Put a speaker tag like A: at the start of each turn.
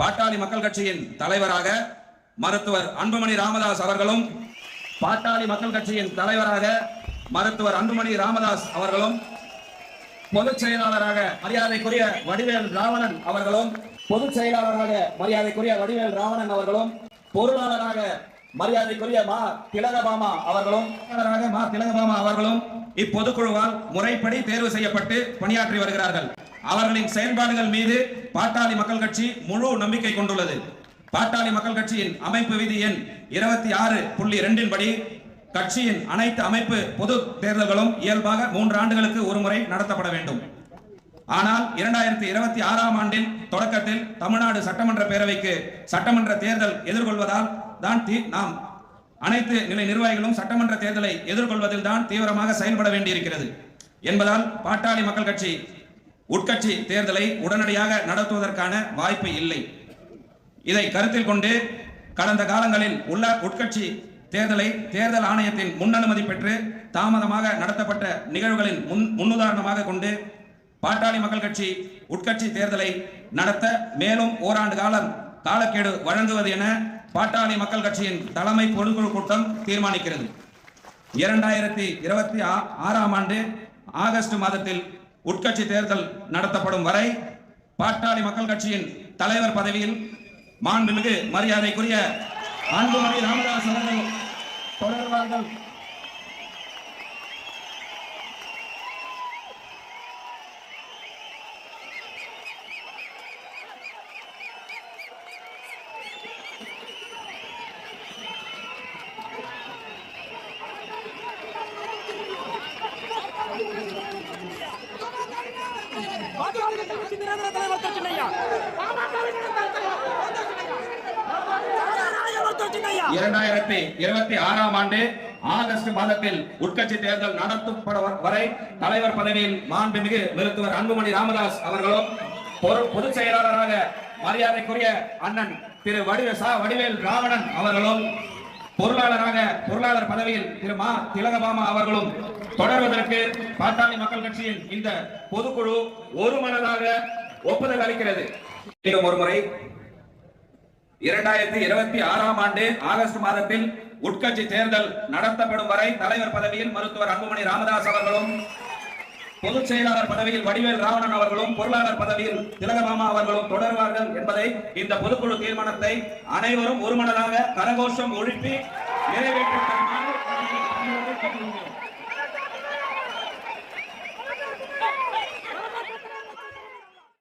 A: பாட்டாளி மக்கள் கட்சியின் தலைவராக மருத்துவர் அன்புமணி ராமதாஸ் அவர்களும் பாட்டாளி மக்கள் கட்சியின் தலைவராக மருத்துவர் அன்புமணி ராமதாஸ் அவர்களும் பொதுச் செயலாளராக மரியாதைக்குரிய வடிவேல் ராவணன் அவர்களும் பொதுச் செயலாளராக மரியாதைக்குரிய வடிவேல் ராவணன் அவர்களும் பொருளாளராக மரியாதைக்குரிய மா திலகபாமா அவர்களும் மா திலகபாமா அவர்களும் இப்பொதுக்குழுவால் முறைப்படி தேர்வு செய்யப்பட்டு பணியாற்றி வருகிறார்கள். அவர்களின் செயல்பாடுகள் மீது பாட்டாளி மக்கள் கட்சி முழு நம்பிக்கை கொண்டுள்ளது. பாட்டாளி மக்கள் கட்சியின் அமைப்பு விதி எண் இருபத்தி ஆறு புள்ளி இரண்டின் படி கட்சியின் அனைத்து அமைப்பு பொது தேர்தல்களும் இயல்பாக மூன்று ஆண்டுகளுக்கு ஒருமுறை நடத்தப்பட வேண்டும். ஆனால் இரண்டாயிரத்தி இருபத்தி ஆறாம் ஆண்டின் தொடக்கத்தில் தமிழ்நாடு சட்டமன்ற பேரவைக்கு சட்டமன்ற தேர்தல் எதிர்கொள்வதால் தான் நாம் அனைத்து நிலை நிர்வாகிகளும் சட்டமன்ற தேர்தலை எதிர்கொள்வதில் தான் தீவிரமாக செயல்பட வேண்டியிருக்கிறது. என்பதால் பாட்டாளி மக்கள் கட்சி உட்கட்சி தேர்தலை உடனடியாக நடத்துவதற்கான வாய்ப்பு இல்லை. இதை கருத்தில் கொண்டு கடந்த காலங்களில் உள்ள உட்கட்சி தேர்தலை தேர்தல் ஆணையத்தின் முன்னனுமதி பெற்று தாமதமாக நடத்தப்பட்ட நிகழ்வுகளின் முன் முன்னுதாரணமாக கொண்டு பாட்டாளி மக்கள் கட்சி உட்கட்சி தேர்தலை நடத்த மேலும் ஓராண்டு காலம் காலக்கெடு வழங்குவது என பாட்டாளி மக்கள் கட்சியின் தலைமை பொதுக்குழு கூட்டம் தீர்மானிக்கிறது. இரண்டாயிரத்தி இருபத்தி ஆ- ஆறாம் ஆண்டு ஆகஸ்ட் மாதத்தில் உட்கட்சி தேர்தல் நடத்தப்படும் வரை பாட்டாளி மக்கள் கட்சியின் தலைவர் பதவியில் மாண்புமிகு மரியாதைக்குரிய அன்புமணி ராமதாஸ் அவர்கள் தொடர்வார்கள். இரண்டாயிரத்தி இருபத்தி ஆறாம் ஆண்டு ஆகஸ்ட் மாதத்தில் உட்கட்சி தேர்தல் நடத்தப்பட வரை தலைவர் பதவியில் மாண்புமிகு மருத்துவர் அன்புமணி ராமதாஸ் அவர்களும் பொருள் பொதுச் செயலாளராக மரியாதைக்குரிய அண்ணன் திரு வடிவ சா வடிவேல் ராவணன் அவர்களும் பொருளாளராக பொருளாளர் பதவியில் திரு மா திலகபாமா அவர்களும் தொடர்வதற்கு பாட்டாளி மக்கள் கட்சியின் இந்த பொதுக்குழு ஒரு மனதாக ஒப்புதல் அளிக்கிறது. மீண்டும் ஒரு முறை. இரண்டாயிரத்தி இருபத்தி ஆறாம் ஆண்டு ஆகஸ்ட் மாதத்தில் உட்கட்சி தேர்தல் நடத்தப்படும் வரை தலைவர் பதவியில் மருத்துவர் அன்புமணி ராமதாஸ் அவர்களும் பொதுச் செயலாளர் பதவியில் வடிவேல் ராவணன் அவர்களும் பொருளாளர் பதவியில் திலகமாமா அவர்களும் தொடர்வார்கள் என்பதை இந்த பொதுக்குழு தீர்மானத்தை அனைவரும் ஒருமனதாக கரகோஷம் ஒழுப்பி நிறைவேற்றி தருமாறு